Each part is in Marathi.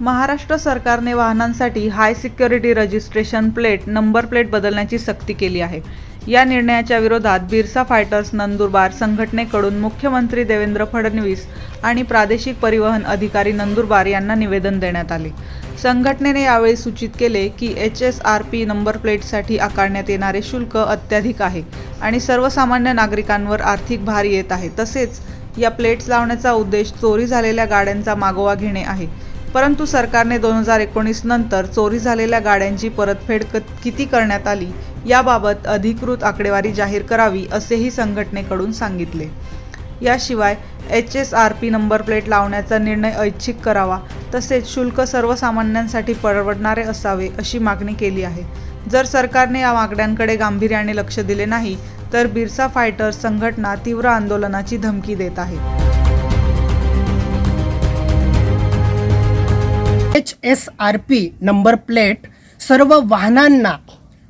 महाराष्ट्र सरकारने वाहनांसाठी high security registration plate number plate बदलण्याची सक्ती केली आहे. या निर्णयाच्या विरोधात बिरसा फायटर्स नंदुरबार संघटनेकडून मुख्यमंत्री देवेंद्र फडणवीस आणि प्रादेशिक परिवहन अधिकारी नंदुरबार यांना निवेदन देण्यात आले. संघटनेने यावेळी सूचित केले की H S R P number प्लेटसाठी आकारण्यात येणारे शुल्क अत्याधिक आहे आणि सर्वसामान्य नागरिकांवर आर्थिक भार येत आहे. तसेच या प्लेट्स लावण्याचा उद्देश चोरी झालेल्या गाड्यांचा मागोवा घेणे आहे. परंतु सरकारने दोन हजार एकोणीस नंतर चोरी झालेल्या गाड्यांची परतफेड क किती करण्यात आली याबाबत अधिकृत आकडेवारी जाहीर करावी असेही संघटनेकडून सांगितले. याशिवाय H S R P number plate लावण्याचा निर्णय ऐच्छिक करावा तसेच शुल्क सर्वसामान्यांसाठी परवडणारे असावे अशी मागणी केली आहे. जर सरकारने या मागण्यांकडे गांभीर्याने लक्ष दिले नाही तर बिरसा फायटर्स संघटना तीव्र आंदोलनाची धमकी देत आहे. H S R P number plate सर्व वाहनांना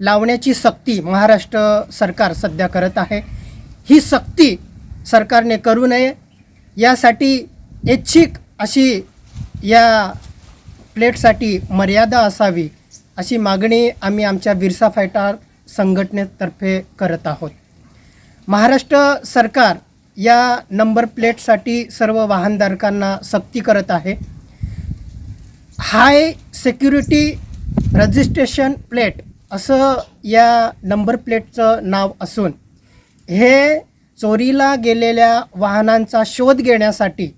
लावण्याची सक्ती महाराष्ट्र सरकार सध्या करत आहे. ही सक्ती सरकारने करू नये. यासाठी ऐच्छिक अशी या प्लेटसाठी मर्यादा असावी अशी मागणी आम्ही आमच्या बिरसा फायटार संघटनेतर्फे करत आहोत. महाराष्ट्र सरकार या नंबर प्लेटसाठी सर्व वाहनधारकांना सक्ती करत आहे. हाय सिक्युरिटी रजिस्ट्रेशन प्लेट असं या नंबर प्लेटचं नाव असून हे चोरीला गेलेल्या वाहनांचा शोध घेण्यासाठी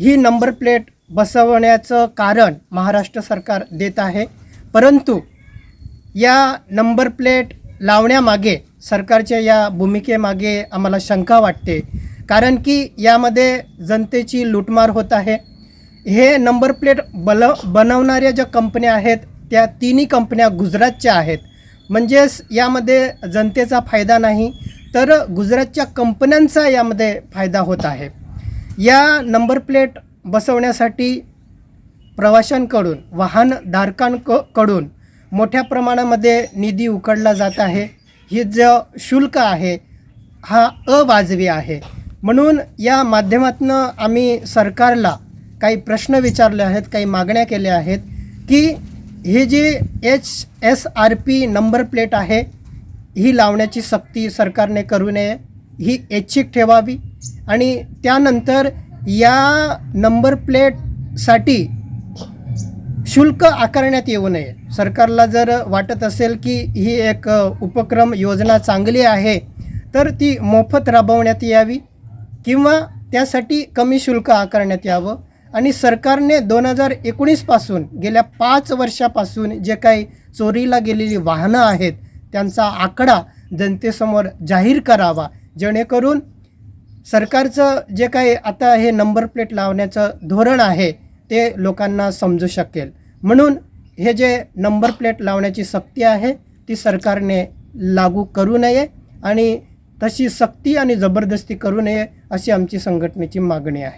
ही नंबर प्लेट बसवण्याचं कारण महाराष्ट्र सरकार देत आहे. परंतु या नंबर प्लेट लावण्यामागे सरकारच्या या भूमिकेमागे आम्हाला शंका वाटते. कारण की यामध्ये जनतेची लूटमार होत आहे. हे नंबर प्लेट बल बनवणाऱ्या ज्या कंपन्या आहेत त्या तिन्ही कंपन्या गुजरातच्या आहेत. म्हणजेच यामध्ये जनतेचा फायदा नाही तर गुजरातच्या कंपन्यांचा यामध्ये फायदा होत आहे. या नंबर प्लेट बसवण्यासाठी प्रवाशांकडून वाहनधारकांककडून मोठ्या प्रमाणामध्ये निधी उकडला जात आहे. हे जो शुल्क आहे हा अवाजवी आहे. म्हणून या माध्यमातून आम्ही सरकारला काही प्रश्न विचारले आहेत काही मागण्या केल्या आहेत की हे जे H S R P number plate आहे ही लावण्याची सक्ती सरकारने करू नये ही ऐच्छिक ठेवावी आणि त्यानंतर या नंबर प्लेटसाठी शुल्क आकारण्यात येऊ नये. सरकारला जर वाटत असेल की ही एक उपक्रम योजना चांगली आहे तर ती मोफत राबवण्यात यावी किंवा त्यासाठी कमी शुल्क आकारण्यात यावं. आणि सरकारने दोन हजार एकोणीसपासून गेल्या पाच वर्षापासून जे काही चोरीला गेलेली वाहनं आहेत त्यांचा आकडा जनतेसमोर जाहीर करावा जेणेकरून सरकारचं जे काही आता हे नंबर प्लेट लावण्याचं धोरण आहे ते लोकांना समजू शकेल. म्हणून हे जे नंबर प्लेट लावण्याची सक्ती आहे ती सरकारने लागू करू नये आणि तशी सक्ती आणि जबरदस्ती करू नये अशी आमची संघटनेची मागणी आहे.